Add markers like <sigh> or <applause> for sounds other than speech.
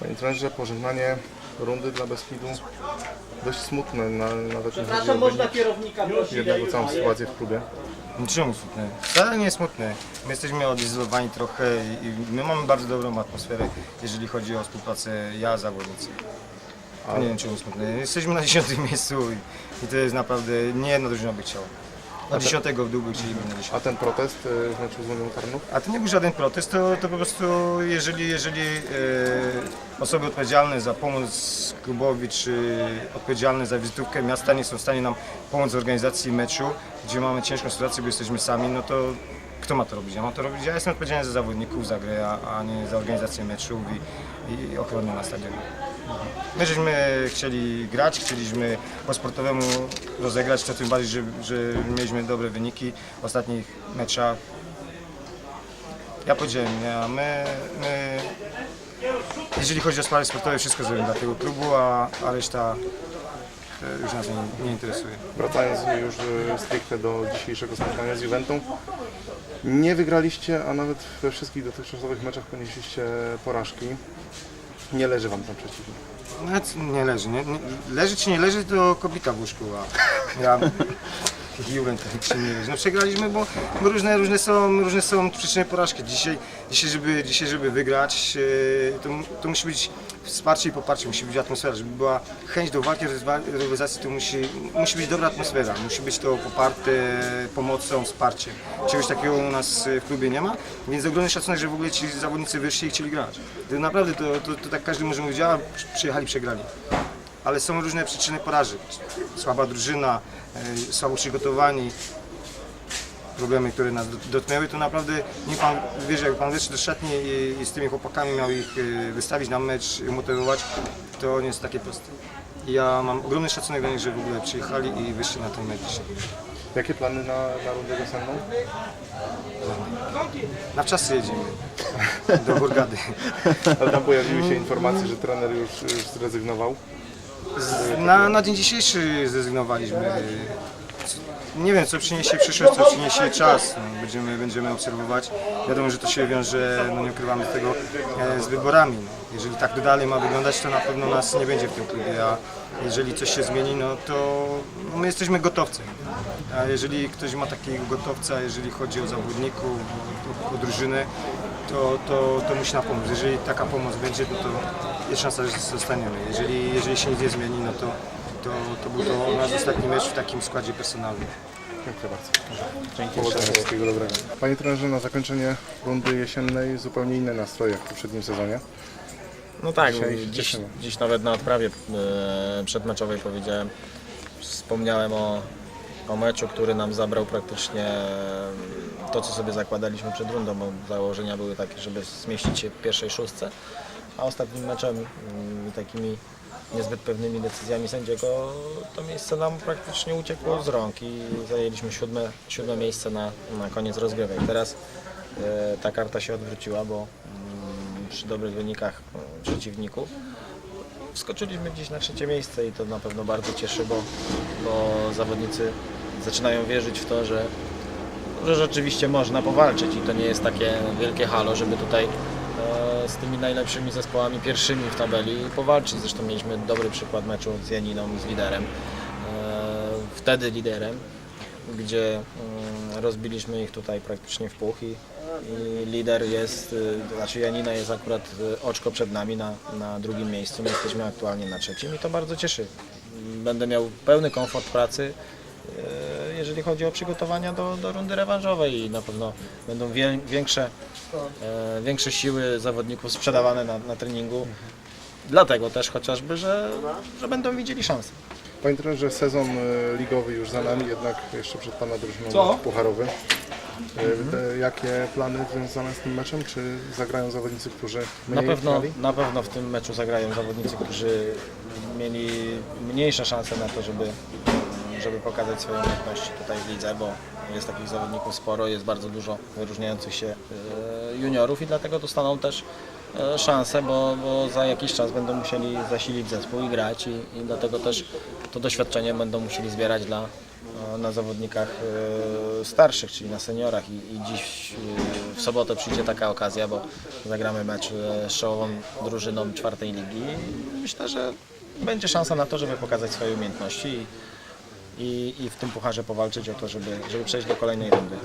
Panie trenerze, pożegnanie rundy dla Beskidu dość smutne, na, nawet nie chodzi o można wynik, kierownika prosić. jednak o ja całą sytuację w klubie. Czemu smutne? Wcale nie smutne. My jesteśmy odizolowani trochę i i my mamy bardzo dobrą atmosferę, jeżeli chodzi o współpracę ja, zawodnicy. To nie wiem czemu smutne. Jesteśmy na 10 miejscu i, i to jest naprawdę, nie jedna drużyna by chciała. Od 10 w dół by chcieliby na 10. A ten protest y, w meczu z Unią Tarnów? A to nie był żaden protest, to, to po prostu jeżeli, jeżeli e, osoby odpowiedzialne za pomoc klubowi czy odpowiedzialne za wizytówkę miasta nie są w stanie nam pomóc w organizacji meczu, gdzie mamy ciężką sytuację, bo jesteśmy sami, no to kto ma to robić? Ja mam to robić. Ja jestem odpowiedzialny za zawodników, za grę, a, a nie za organizację meczów i, i ochronę na stadionie. My żeśmy chcieli grać, chcieliśmy po sportowemu rozegrać, to tym bardziej, że, że mieliśmy dobre wyniki w ostatnich meczach. Ja powiedziałem, ja, my, my, jeżeli chodzi o sprawy sportowe, wszystko zrobimy dla tego klubu, a, a reszta e, już nas nie, nie interesuje. Wracając już y, stricte do dzisiejszego spotkania z Juventus. Nie wygraliście, a nawet we wszystkich dotychczasowych meczach ponieśliście porażki. Nie leży wam tam przeciwnik. Nawet nie leży, nie, nie, leży czy nie leży to kobita w łóżku, a ja Julen czy nie leży. No przegraliśmy, bo, bo różne, różne, są, różne są przyczyny porażki. Dzisiaj, dzisiaj, żeby, dzisiaj żeby wygrać, e, to, to musi być wsparcie i poparcie, musi być atmosfera, żeby była chęć do walki, rywaliz- rywalizacji, to musi, musi być dobra atmosfera, musi być to poparte pomocą, wsparciem. Czegoś takiego u nas w klubie nie ma, więc ogromny szacunek, że w ogóle ci zawodnicy wyszli i chcieli grać. To naprawdę to, to, to tak każdy może mówić, a przyjechali, przegrali. Ale są różne przyczyny porażek. Słaba drużyna, e, słabo przygotowani, problemy, które nas dot- dotknęły, to naprawdę nie pan wiesz, jak pan wyszedł do szatni i, i z tymi chłopakami miał ich e, wystawić na mecz, i motywować, to nie jest takie proste. Ja mam ogromny szacunek do nich, że w ogóle przyjechali i wyszli na ten mecz dzisiaj. Jakie plany na, na rundę wiosenną? Na wczasy jedziemy do Hurgady. <laughs> Ale tam pojawiły się informacje, że trener już, już zrezygnował. Na, na dzień dzisiejszy zrezygnowaliśmy. Nie wiem, co przyniesie przyszłość, co przyniesie czas. No, będziemy, będziemy obserwować. Wiadomo, że to się wiąże, no nie ukrywamy tego, e, z wyborami. No. Jeżeli tak dalej ma wyglądać, to na pewno nas nie będzie w tym klubie, a jeżeli coś się zmieni, no to my jesteśmy gotowcem. A jeżeli ktoś ma takiego gotowca, jeżeli chodzi o zawodników, o, o drużynę, to, to, to musi nam pomóc. Jeżeli taka pomoc będzie, no to jest szansa, że zostaniemy. Jeżeli, jeżeli się nic nie zmieni, no to, to, to był to nasz ostatni mecz w takim składzie personalnym. Dziękuję bardzo. Dzięki. Powodzenia, wszystkiego dobrego. Panie trenerze, na zakończenie rundy jesiennej zupełnie inne nastroje jak w poprzednim sezonie. No tak, Dzisiaj się dziś, cieszymy. dziś nawet na odprawie e, przedmeczowej powiedziałem, wspomniałem o, o meczu, który nam zabrał praktycznie to, co sobie zakładaliśmy przed rundą, bo założenia były takie, żeby zmieścić się w pierwszej szóstce, a ostatnim meczem mm, i takimi niezbyt pewnymi decyzjami sędziego to miejsce nam praktycznie uciekło z rąk i zajęliśmy siódme, siódme miejsce na, na koniec rozgrywek. Teraz e, ta karta się odwróciła, bo mm, przy dobrych wynikach e, przeciwników wskoczyliśmy gdzieś na trzecie miejsce i to na pewno bardzo cieszy, bo, bo zawodnicy zaczynają wierzyć w to, że, że rzeczywiście można powalczyć i to nie jest takie wielkie halo, żeby tutaj e, z tymi najlepszymi zespołami pierwszymi w tabeli powalczyć. Zresztą mieliśmy dobry przykład meczu z Janiną z liderem. E, wtedy liderem, gdzie mm, rozbiliśmy ich tutaj praktycznie w puch i, i lider jest, to znaczy Janina jest akurat oczko przed nami na, na drugim miejscu, my jesteśmy aktualnie na trzecim i to bardzo cieszy. Będę miał pełny komfort pracy, jeżeli chodzi o przygotowania do, do rundy rewanżowej i na pewno będą wie, większe, e, większe siły zawodników sprzedawane na, na treningu. Dlatego też chociażby, że, że będą widzieli szansę. Panie trenerze, sezon y, ligowy już za nami, jednak jeszcze przed Pana drużyną Co? mecz pucharowy. Te- Jakie plany związane z tym meczem? Czy zagrają zawodnicy, którzy Na mniej pewno, grali? na pewno w tym meczu zagrają zawodnicy, którzy mieli mniejsze szanse na to, żeby, żeby pokazać swoje umiejętności tutaj w lidze, bo jest takich zawodników sporo, jest bardzo dużo wyróżniających się e, juniorów i dlatego dostaną też e, szansę, bo, bo za jakiś czas będą musieli zasilić zespół i grać i, i dlatego też to doświadczenie będą musieli zbierać dla, e, na zawodnikach starszych, czyli na seniorach i, i dziś w sobotę przyjdzie taka okazja, bo zagramy mecz z czołową drużyną czwartej ligi. Myślę, że będzie szansa na to, żeby pokazać swoje umiejętności i, i w tym pucharze powalczyć o to, żeby, żeby przejść do kolejnej rundy.